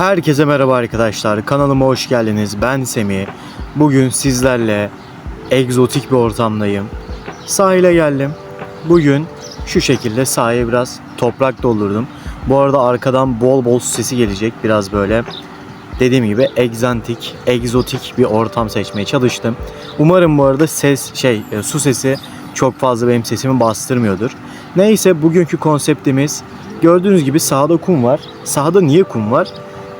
Herkese merhaba arkadaşlar. Kanalıma hoş geldiniz. Ben Semih. Bugün sizlerle egzotik bir ortamdayım. Sahile geldim. Bugün şu şekilde sahaya biraz toprak doldurdum. Bu arada arkadan bol bol sesi gelecek. Biraz böyle dediğim gibi egzantik, egzotik bir ortam seçmeye çalıştım. Umarım bu arada ses şey e, su sesi çok fazla benim sesimi bastırmıyordur. Neyse bugünkü konseptimiz gördüğünüz gibi sahada kum var. Sahada niye kum var?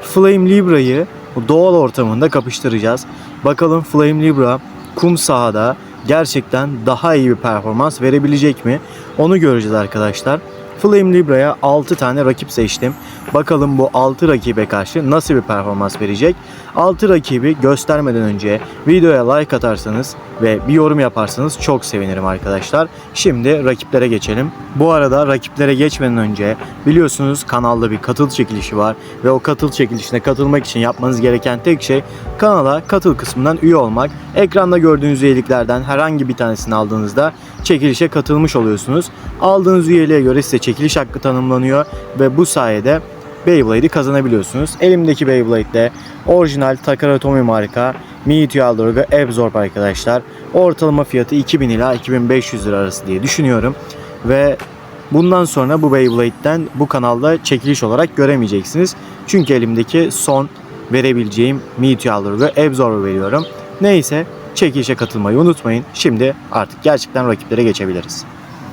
Flame Libra'yı doğal ortamında kapıştıracağız. Bakalım Flame Libra kum sahada gerçekten daha iyi bir performans verebilecek mi? Onu göreceğiz arkadaşlar. Flame Libra'ya 6 tane rakip seçtim. Bakalım bu 6 rakibe karşı nasıl bir performans verecek? 6 rakibi göstermeden önce videoya like atarsanız ve bir yorum yaparsanız çok sevinirim arkadaşlar. Şimdi rakiplere geçelim. Bu arada rakiplere geçmeden önce biliyorsunuz kanalda bir katıl çekilişi var ve o katıl çekilişine katılmak için yapmanız gereken tek şey kanala katıl kısmından üye olmak. Ekranda gördüğünüz üyeliklerden herhangi bir tanesini aldığınızda çekilişe katılmış oluyorsunuz. Aldığınız üyeliğe göre size çekiliş hakkı tanımlanıyor ve bu sayede Beyblade'i kazanabiliyorsunuz. Elimdeki Beyblade de orijinal Takara Tomy marka Mewtwo Aldorga Absorb arkadaşlar. Ortalama fiyatı 2000 ila 2500 lira arası diye düşünüyorum. Ve bundan sonra bu Beyblade'den bu kanalda çekiliş olarak göremeyeceksiniz. Çünkü elimdeki son verebileceğim Mewtwo Aldorga Absorb'u veriyorum. Neyse çekilişe katılmayı unutmayın. Şimdi artık gerçekten rakiplere geçebiliriz.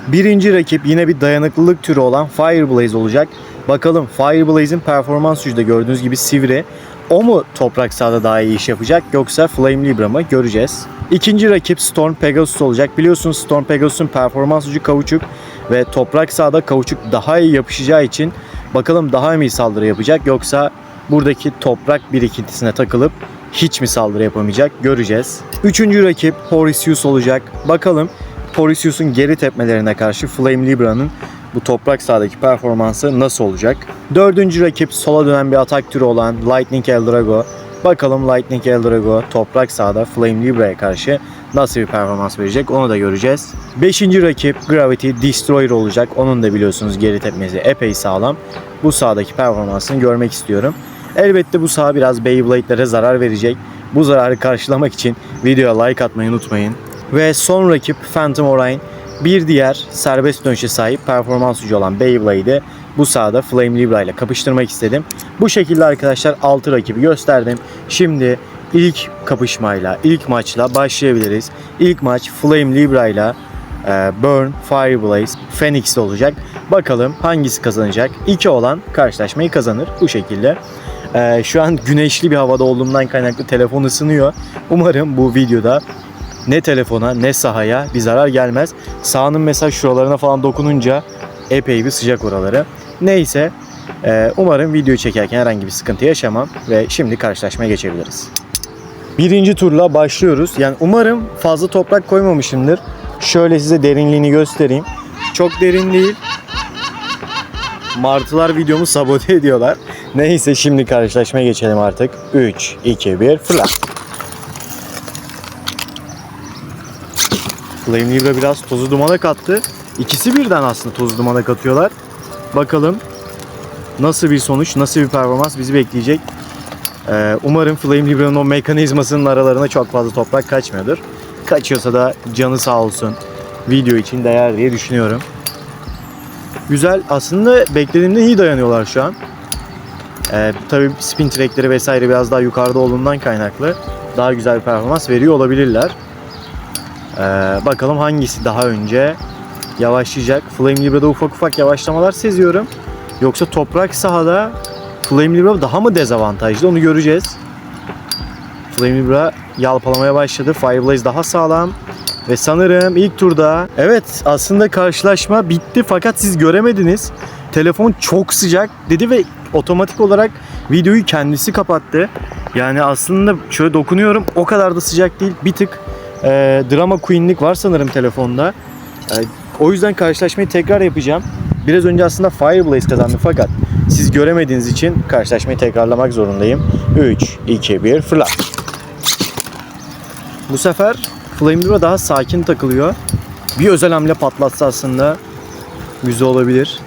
Birinci rakip yine bir dayanıklılık türü olan Fireblaze olacak. Bakalım Fireblaze'in performans gücü de gördüğünüz gibi sivri. O mu toprak sahada daha iyi iş yapacak yoksa Flame Libra mı göreceğiz. İkinci rakip Storm Pegasus olacak. Biliyorsunuz Storm Pegasus'un performans gücü kauçuk ve toprak sahada kauçuk daha iyi yapışacağı için bakalım daha mı iyi saldırı yapacak yoksa buradaki toprak birikintisine takılıp hiç mi saldırı yapamayacak göreceğiz. Üçüncü rakip Horisius olacak. Bakalım Horisius'un geri tepmelerine karşı Flame Libra'nın bu toprak sahadaki performansı nasıl olacak? Dördüncü rakip sola dönen bir atak türü olan Lightning Eldrago. Bakalım Lightning Eldrago toprak sahada Flame Libra'ya karşı nasıl bir performans verecek onu da göreceğiz. Beşinci rakip Gravity Destroyer olacak. Onun da biliyorsunuz geri tepmesi epey sağlam. Bu sahadaki performansını görmek istiyorum. Elbette bu saha biraz Beyblade'lere zarar verecek. Bu zararı karşılamak için videoya like atmayı unutmayın. Ve son rakip Phantom Orion. Bir diğer serbest dönüşe sahip performans gücü olan Beyblade'i bu sahada Flame Libra ile kapıştırmak istedim. Bu şekilde arkadaşlar 6 rakibi gösterdim. Şimdi ilk kapışmayla, ilk maçla başlayabiliriz. İlk maç Flame Libra ile e, Burn, Fireblaze, Phoenix olacak. Bakalım hangisi kazanacak? İki olan karşılaşmayı kazanır bu şekilde. E, şu an güneşli bir havada olduğumdan kaynaklı telefon ısınıyor. Umarım bu videoda ne telefona ne sahaya bir zarar gelmez. Sahanın mesela şuralarına falan dokununca epey bir sıcak oraları. Neyse e, umarım video çekerken herhangi bir sıkıntı yaşamam ve şimdi karşılaşmaya geçebiliriz. Birinci turla başlıyoruz. Yani umarım fazla toprak koymamışımdır. Şöyle size derinliğini göstereyim. Çok derin değil. Martılar videomu sabote ediyorlar. Neyse şimdi karşılaşmaya geçelim artık. 3, 2, 1 fırlat. Flame Libra biraz tozu dumana kattı. İkisi birden aslında tozu dumana katıyorlar. Bakalım nasıl bir sonuç, nasıl bir performans bizi bekleyecek. Ee, umarım Flame Libra'nın o mekanizmasının aralarına çok fazla toprak kaçmıyordur. Kaçıyorsa da canı sağ olsun. Video için değer diye düşünüyorum. Güzel. Aslında beklediğimden iyi dayanıyorlar şu an. Ee, tabii spin trackleri vesaire biraz daha yukarıda olduğundan kaynaklı daha güzel bir performans veriyor olabilirler. Ee, bakalım hangisi daha önce yavaşlayacak. Flame Libra'da ufak ufak yavaşlamalar seziyorum. Yoksa toprak sahada Flame Libra daha mı dezavantajlı onu göreceğiz. Flame Libra yalpalamaya başladı. Fireblaze daha sağlam. Ve sanırım ilk turda evet aslında karşılaşma bitti fakat siz göremediniz. Telefon çok sıcak dedi ve otomatik olarak videoyu kendisi kapattı. Yani aslında şöyle dokunuyorum o kadar da sıcak değil. Bir tık e, drama queen'lik var sanırım telefonda. E, o yüzden karşılaşmayı tekrar yapacağım. Biraz önce aslında Fireblaze kazandı fakat siz göremediğiniz için karşılaşmayı tekrarlamak zorundayım. 3, 2, 1 fırlat. Bu sefer Flame Libra daha sakin takılıyor. Bir özel hamle patlatsa aslında güzel olabilir.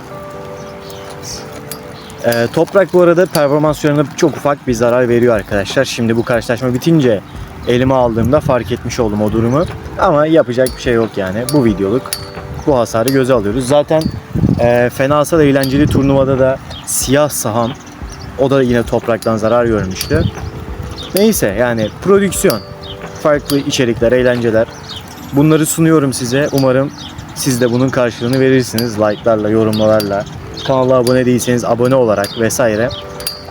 Ee, toprak bu arada performanslarına çok ufak bir zarar veriyor arkadaşlar. Şimdi bu karşılaşma bitince elime aldığımda fark etmiş oldum o durumu. Ama yapacak bir şey yok yani. Bu videoluk bu hasarı göze alıyoruz. Zaten e, fenasal eğlenceli turnuvada da siyah saham o da yine topraktan zarar görmüştü. Neyse yani prodüksiyon, farklı içerikler, eğlenceler bunları sunuyorum size. Umarım siz de bunun karşılığını verirsiniz like'larla, yorumlarla. Kanala abone değilseniz abone olarak vesaire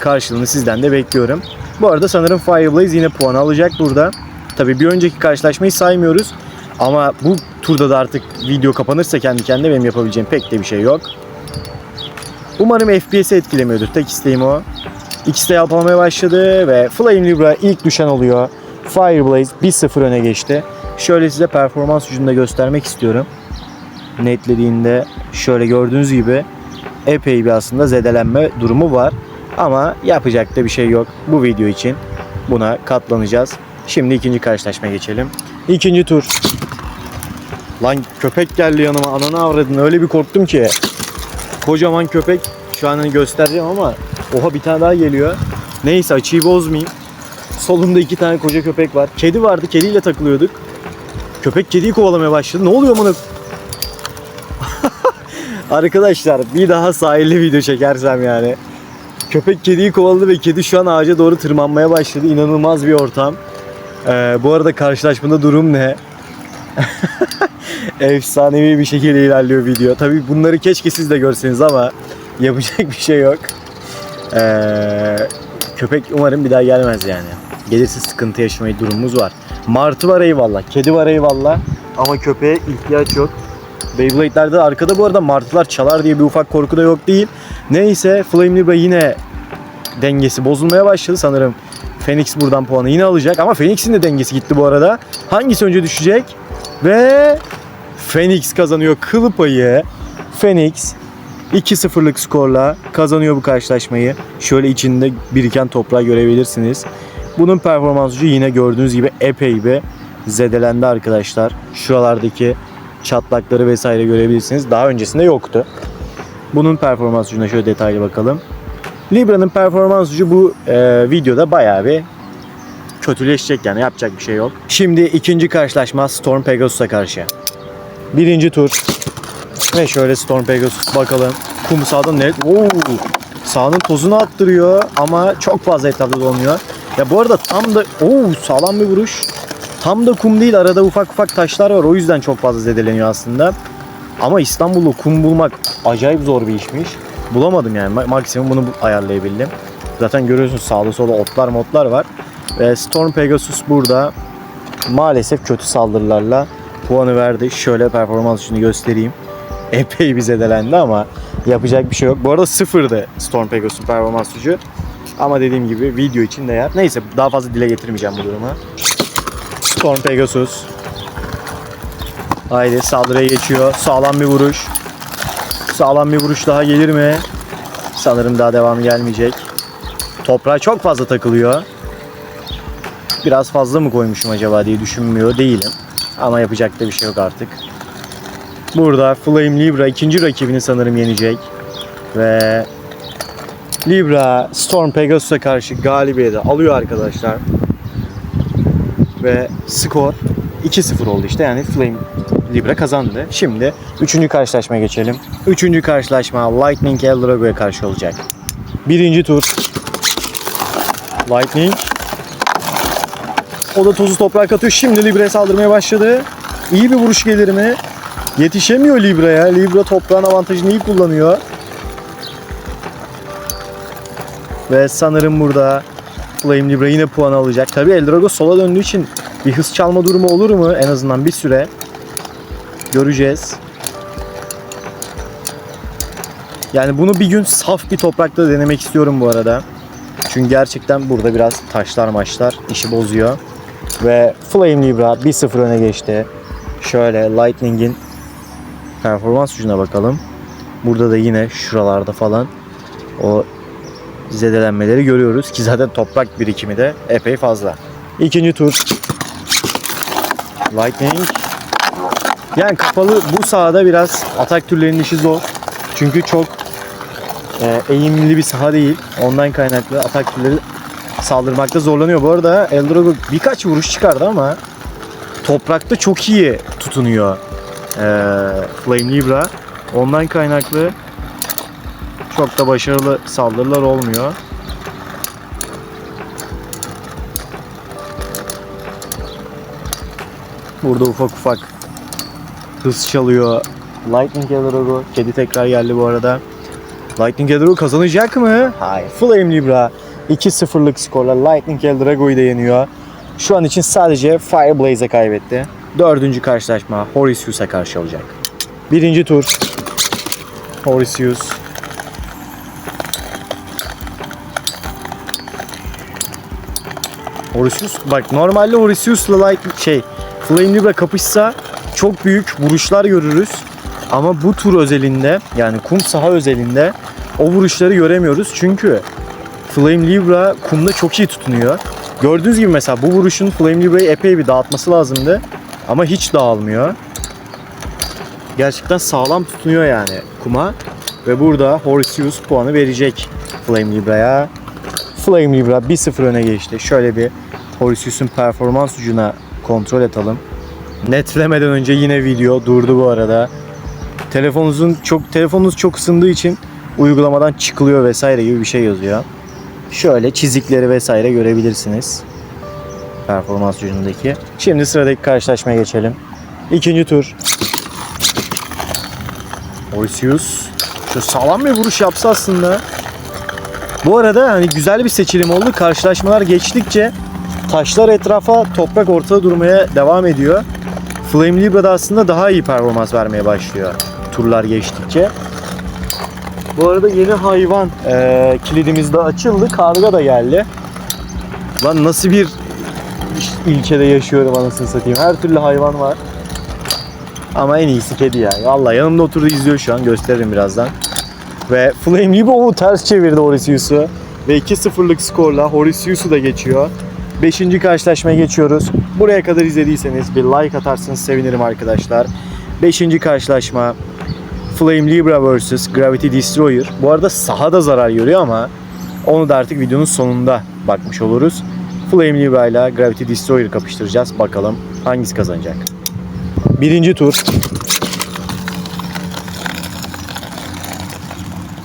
karşılığını sizden de bekliyorum. Bu arada sanırım Fireblaze yine puan alacak burada. Tabii bir önceki karşılaşmayı saymıyoruz. Ama bu turda da artık video kapanırsa kendi kendine benim yapabileceğim pek de bir şey yok. Umarım FPS'i etkilemiyordur. Tek isteğim o. İkisi de yalpalamaya başladı ve Flame Libra ilk düşen oluyor. Fireblaze 1-0 öne geçti. Şöyle size performans de göstermek istiyorum. Netlediğinde şöyle gördüğünüz gibi epey bir aslında zedelenme durumu var. Ama yapacak da bir şey yok bu video için. Buna katlanacağız. Şimdi ikinci karşılaşmaya geçelim. İkinci tur. Lan köpek geldi yanıma. Ananı avradın. Öyle bir korktum ki. Kocaman köpek. Şu an hani göstereceğim ama oha bir tane daha geliyor. Neyse açıyı bozmayayım. Solumda iki tane koca köpek var. Kedi vardı. Kediyle takılıyorduk. Köpek kediyi kovalamaya başladı. Ne oluyor bunu? Arkadaşlar bir daha sahilli video çekersem yani. Köpek kediyi kovaladı ve kedi şu an ağaca doğru tırmanmaya başladı. İnanılmaz bir ortam. Ee, bu arada karşılaşmada durum ne? Efsanevi bir şekilde ilerliyor video. Tabii bunları keşke siz de görseniz ama yapacak bir şey yok. Ee, köpek umarım bir daha gelmez yani. Gelirse sıkıntı yaşamayı durumumuz var. Martı var eyvallah, kedi var eyvallah ama köpeğe ihtiyaç yok. Beyblade'lerde arkada bu arada martılar çalar diye bir ufak korku da yok değil. Neyse Flame Libra yine dengesi bozulmaya başladı sanırım. Phoenix buradan puanı yine alacak ama Phoenix'in de dengesi gitti bu arada. Hangisi önce düşecek? Ve Phoenix kazanıyor kıl payı. Phoenix 2-0'lık skorla kazanıyor bu karşılaşmayı. Şöyle içinde biriken toprağı görebilirsiniz. Bunun performansı yine gördüğünüz gibi epey bir zedelendi arkadaşlar. Şuralardaki çatlakları vesaire görebilirsiniz. Daha öncesinde yoktu. Bunun performans gücüne şöyle detaylı bakalım. Libra'nın performans gücü bu e, videoda bayağı bir kötüleşecek yani yapacak bir şey yok. Şimdi ikinci karşılaşma Storm Pegasus'a karşı. Birinci tur. Ve şöyle Storm Pegasus bakalım. Kum sağdan ne? Oo! Sağının tozunu attırıyor ama çok fazla etrafta dolmuyor. Ya bu arada tam da oo sağlam bir vuruş. Tam da kum değil arada ufak ufak taşlar var o yüzden çok fazla zedeleniyor aslında. Ama İstanbul'da kum bulmak acayip zor bir işmiş. Bulamadım yani Ma- maksimum bunu bu- ayarlayabildim. Zaten görüyorsunuz sağda solda otlar motlar var. Ve Storm Pegasus burada maalesef kötü saldırılarla puanı verdi. Şöyle performans şunu göstereyim. Epey bir zedelendi ama yapacak bir şey yok. Bu arada sıfırdı Storm Pegasus'un performans gücü. Ama dediğim gibi video için değer. Neyse daha fazla dile getirmeyeceğim bu durumu. Storm Pegasus. Haydi saldırıya geçiyor. Sağlam bir vuruş. Sağlam bir vuruş daha gelir mi? Sanırım daha devamı gelmeyecek. Toprağa çok fazla takılıyor. Biraz fazla mı koymuşum acaba diye düşünmüyor değilim. Ama yapacak da bir şey yok artık. Burada Flame Libra ikinci rakibini sanırım yenecek. Ve Libra Storm Pegasus'a karşı galibiyeti alıyor arkadaşlar. Ve skor 2-0 oldu işte yani Flame Libra kazandı. Şimdi üçüncü karşılaşmaya geçelim. Üçüncü karşılaşma Lightning Eldrago'ya karşı olacak. Birinci tur Lightning o da tozu toprak atıyor. Şimdi Libra'ya saldırmaya başladı. İyi bir vuruş gelir mi? Yetişemiyor Libra'ya. Libra toprağın avantajını iyi kullanıyor. Ve sanırım burada Flame Libra yine puan alacak. Tabi Eldrago sola döndüğü için bir hız çalma durumu olur mu? En azından bir süre. Göreceğiz. Yani bunu bir gün saf bir toprakta denemek istiyorum bu arada. Çünkü gerçekten burada biraz taşlar maçlar işi bozuyor. Ve Flame Libra 1-0 öne geçti. Şöyle Lightning'in performans gücüne bakalım. Burada da yine şuralarda falan o zedelenmeleri görüyoruz ki zaten toprak birikimi de epey fazla. İkinci tur. Lightning. Yani kapalı bu sahada biraz atak türlerinin işi zor. Çünkü çok e, eğimli bir saha değil. Ondan kaynaklı atak türleri saldırmakta zorlanıyor. Bu arada Eldrago birkaç vuruş çıkardı ama toprakta çok iyi tutunuyor e, Flame Libra. Ondan kaynaklı çok da başarılı saldırılar olmuyor. Burada ufak ufak hız çalıyor. Lightning Eldrago. Kedi tekrar geldi bu arada. Lightning Eldrago kazanacak mı? Hayır. Flame Libra 2-0'lık skorla Lightning Eldrago'yu da yeniyor. Şu an için sadece Fireblaze'e kaybetti. Dördüncü karşılaşma Horicius'a karşı olacak. Birinci tur. Horicius. Horicius bak normalde Horicius'la like şey Flame Libra kapışsa çok büyük vuruşlar görürüz. Ama bu tur özelinde yani kum saha özelinde o vuruşları göremiyoruz. Çünkü Flame Libra kumda çok iyi tutunuyor. Gördüğünüz gibi mesela bu vuruşun Flame Libra'yı epey bir dağıtması lazımdı. Ama hiç dağılmıyor. Gerçekten sağlam tutunuyor yani kuma. Ve burada Horicius puanı verecek Flame Libra'ya. Flame Libra 1-0 öne geçti. Şöyle bir Horicius'un performans ucuna kontrol edelim. Netlemeden önce yine video durdu bu arada. Telefonunuzun çok telefonunuz çok ısındığı için uygulamadan çıkılıyor vesaire gibi bir şey yazıyor. Şöyle çizikleri vesaire görebilirsiniz. Performans ucundaki. Şimdi sıradaki karşılaşmaya geçelim. İkinci tur. Orsius. Şu sağlam bir vuruş yapsa aslında. Bu arada hani güzel bir seçilim oldu. Karşılaşmalar geçtikçe taşlar etrafa toprak ortada durmaya devam ediyor. Flame Libra'da aslında daha iyi performans vermeye başlıyor turlar geçtikçe. Bu arada yeni hayvan eee kilidimiz de açıldı. Karga da geldi. Lan nasıl bir ilçede yaşıyorum anasını satayım. Her türlü hayvan var. Ama en iyisi kedi ya. Vallahi yanımda oturdu izliyor şu an. Gösteririm birazdan. Ve Flame Libre o ters çevirdi Horicius'u. Ve 2-0'lık skorla Horicius'u da geçiyor. Beşinci karşılaşmaya geçiyoruz. Buraya kadar izlediyseniz bir like atarsanız sevinirim arkadaşlar. Beşinci karşılaşma Flame Libra vs Gravity Destroyer. Bu arada sahada zarar görüyor ama onu da artık videonun sonunda bakmış oluruz. Flame Libra ile Gravity Destroyer kapıştıracağız. Bakalım hangisi kazanacak. Birinci tur.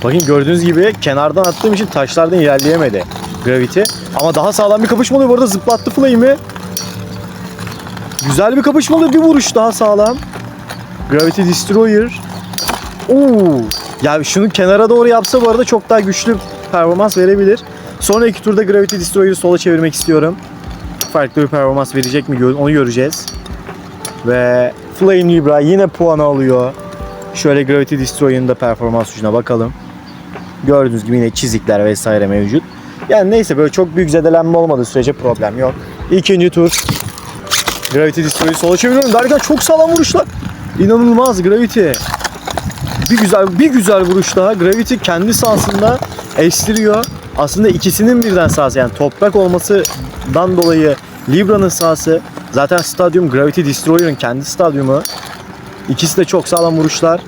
Bakın gördüğünüz gibi kenardan attığım için taşlardan ilerleyemedi Gravity. Ama daha sağlam bir kapışma oluyor. Bu arada zıplattı Flame'i. Güzel bir kapışma oluyor. Bir vuruş daha sağlam. Gravity Destroyer. Oo. Ya şunu kenara doğru yapsa bu arada çok daha güçlü performans verebilir. Sonraki turda Gravity Destroyer'ı sola çevirmek istiyorum. Farklı bir performans verecek mi onu göreceğiz. Ve Flame Libra yine puan alıyor. Şöyle Gravity Destroyer'ın da performans ucuna bakalım. Gördüğünüz gibi yine çizikler vesaire mevcut. Yani neyse böyle çok büyük zedelenme olmadığı sürece problem yok. İkinci tur. Gravity Destroyer'ı sola çeviriyorum derken çok sağlam vuruşlar. İnanılmaz Gravity. Bir güzel bir güzel vuruş daha. Gravity kendi sahasında estiriyor. Aslında ikisinin birden sahası yani toprak olmasından dolayı Libra'nın sahası zaten stadyum Gravity Destroyer'ın kendi stadyumu. İkisi de çok sağlam vuruşlar.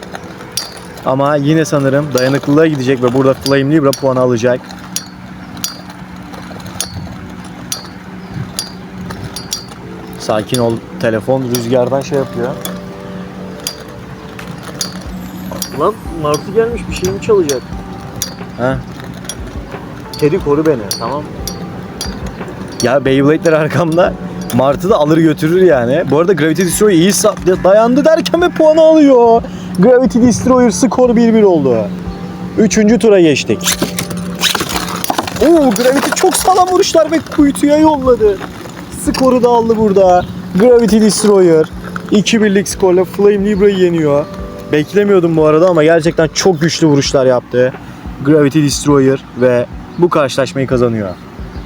Ama yine sanırım dayanıklılığa gidecek ve burada Flame Libra puanı alacak. Sakin ol telefon rüzgardan şey yapıyor. Lan Martı gelmiş bir şey mi çalacak? Ha? Kedi koru beni tamam mı? Ya Beyblade'ler arkamda. Martı da alır götürür yani. Bu arada Gravity Destroyer iyi sa- dayandı derken ve puanı alıyor. Gravity Destroyer skor 1-1 oldu. Üçüncü tura geçtik. Oo Gravity çok sağlam vuruşlar ve kuytuya yolladı. Skoru da aldı burada. Gravity Destroyer 2-1'lik skorla Flame Libra'yı yeniyor. Beklemiyordum bu arada ama gerçekten çok güçlü vuruşlar yaptı. Gravity Destroyer ve bu karşılaşmayı kazanıyor.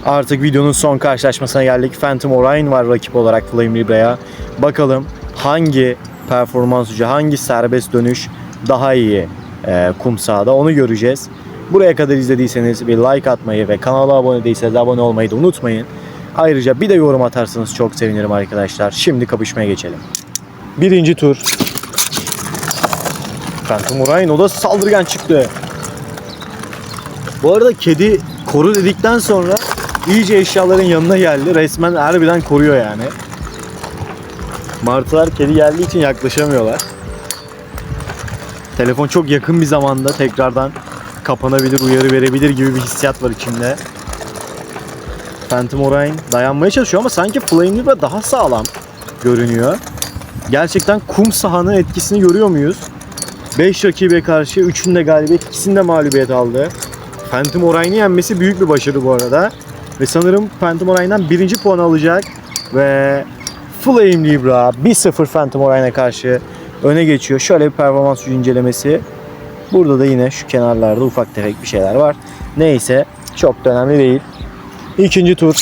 Artık videonun son karşılaşmasına geldik. Phantom Orion var rakip olarak Flame Libra'ya. Bakalım hangi performans ucu, hangi serbest dönüş daha iyi e, kum sahada onu göreceğiz. Buraya kadar izlediyseniz bir like atmayı ve kanala abone değilseniz abone olmayı da unutmayın. Ayrıca bir de yorum atarsanız çok sevinirim arkadaşlar. Şimdi kapışmaya geçelim. Birinci tur. Phantom Orion o da saldırgan çıktı. Bu arada kedi koru dedikten sonra iyice eşyaların yanına geldi. Resmen harbiden koruyor yani. Martılar kedi geldiği için yaklaşamıyorlar. Telefon çok yakın bir zamanda tekrardan kapanabilir, uyarı verebilir gibi bir hissiyat var içimde. Phantom Orion dayanmaya çalışıyor ama sanki Flame Libra daha sağlam görünüyor. Gerçekten kum sahanın etkisini görüyor muyuz? 5 rakibe karşı 3'ünde galibiyet, ikisinde mağlubiyet aldı. Phantom Orion'u yenmesi büyük bir başarı bu arada. Ve sanırım Phantom Orion'dan birinci puan alacak. Ve Flame Libra 1-0 Phantom Orion'a karşı öne geçiyor. Şöyle bir performans incelemesi. Burada da yine şu kenarlarda ufak tefek bir şeyler var. Neyse çok da önemli değil. İkinci tur.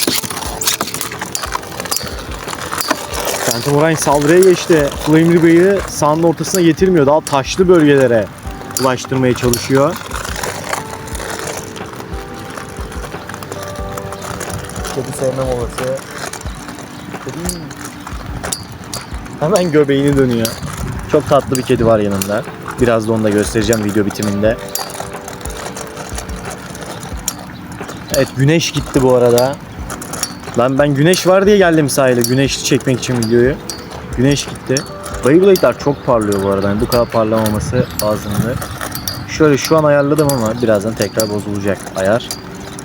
Phantom Orion saldırıya geçti. Flame Libra'yı sahanın ortasına getirmiyor. Daha taşlı bölgelere ulaştırmaya çalışıyor. Kedi sevmem olası. Kedi. Hemen göbeğini dönüyor. Çok tatlı bir kedi var yanında. Biraz da onu da göstereceğim video bitiminde. Evet güneş gitti bu arada. Lan ben güneş var diye geldim sahile güneşli çekmek için videoyu. Güneş gitti. Beyblade'ler çok parlıyor bu arada. Yani bu kadar parlamaması lazımdı. Şöyle şu an ayarladım ama birazdan tekrar bozulacak ayar.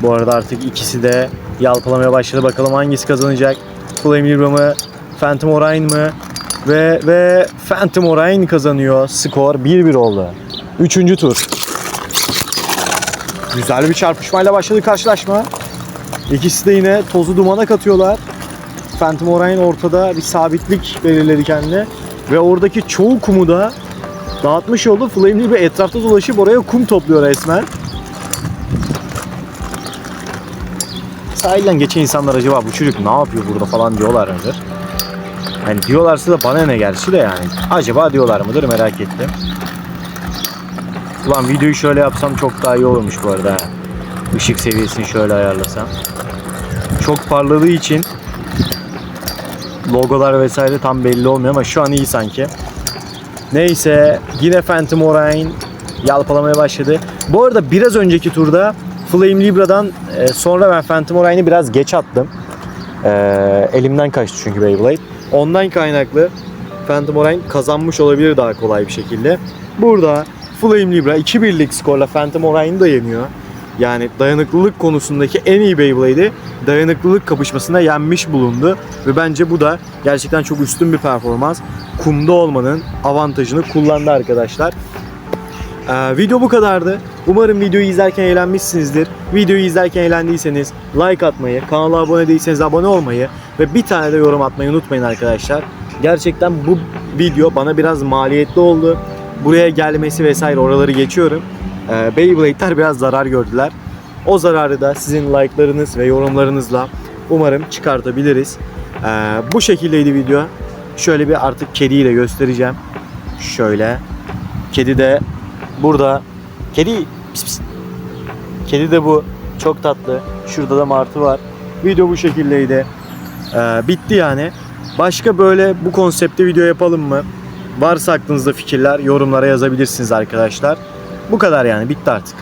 Bu arada artık ikisi de yalpalamaya başladı. Bakalım hangisi kazanacak? Flame Libra mı? Phantom Orion mı? Ve ve Phantom Orion kazanıyor. Skor 1-1 oldu. Üçüncü tur. Güzel bir çarpışmayla başladı karşılaşma. İkisi de yine tozu dumana katıyorlar. Phantom Orion ortada bir sabitlik belirledi kendine. Ve oradaki çoğu kumu da dağıtmış oldu. Flame Libra etrafta dolaşıp oraya kum topluyor resmen. Sahilden geçen insanlar acaba bu çocuk ne yapıyor burada falan diyorlar mıdır? Hani diyorlarsa da bana ne gerçi de yani. Acaba diyorlar mıdır merak ettim. Ulan videoyu şöyle yapsam çok daha iyi olurmuş bu arada. Işık seviyesini şöyle ayarlasam. Çok parladığı için logolar vesaire tam belli olmuyor ama şu an iyi sanki. Neyse yine Phantom Orion yalpalamaya başladı. Bu arada biraz önceki turda Flame Libra'dan e, sonra ben Phantom Orion'u biraz geç attım. E, elimden kaçtı çünkü Beyblade. Ondan kaynaklı Phantom Orion kazanmış olabilir daha kolay bir şekilde. Burada Flame Libra 2-1'lik skorla Phantom Orion'u da yeniyor. Yani dayanıklılık konusundaki en iyi Beyblade'i dayanıklılık kapışmasında yenmiş bulundu. Ve bence bu da gerçekten çok üstün bir performans. Kumda olmanın avantajını kullandı arkadaşlar. Ee, video bu kadardı. Umarım videoyu izlerken eğlenmişsinizdir. Videoyu izlerken eğlendiyseniz like atmayı, kanala abone değilseniz abone olmayı ve bir tane de yorum atmayı unutmayın arkadaşlar. Gerçekten bu video bana biraz maliyetli oldu. Buraya gelmesi vesaire oraları geçiyorum. Ee, Beyblade'ler biraz zarar gördüler. O zararı da sizin like'larınız ve yorumlarınızla umarım çıkartabiliriz. Ee, bu şekildeydi video. Şöyle bir artık kediyi de göstereceğim. Şöyle. Kedi de burada. Kedi. Pis pis. Kedi de bu. Çok tatlı. Şurada da martı var. Video bu şekildeydi. Ee, bitti yani. Başka böyle bu konsepte video yapalım mı? Varsa aklınızda fikirler yorumlara yazabilirsiniz arkadaşlar. Bu kadar yani bitti artık.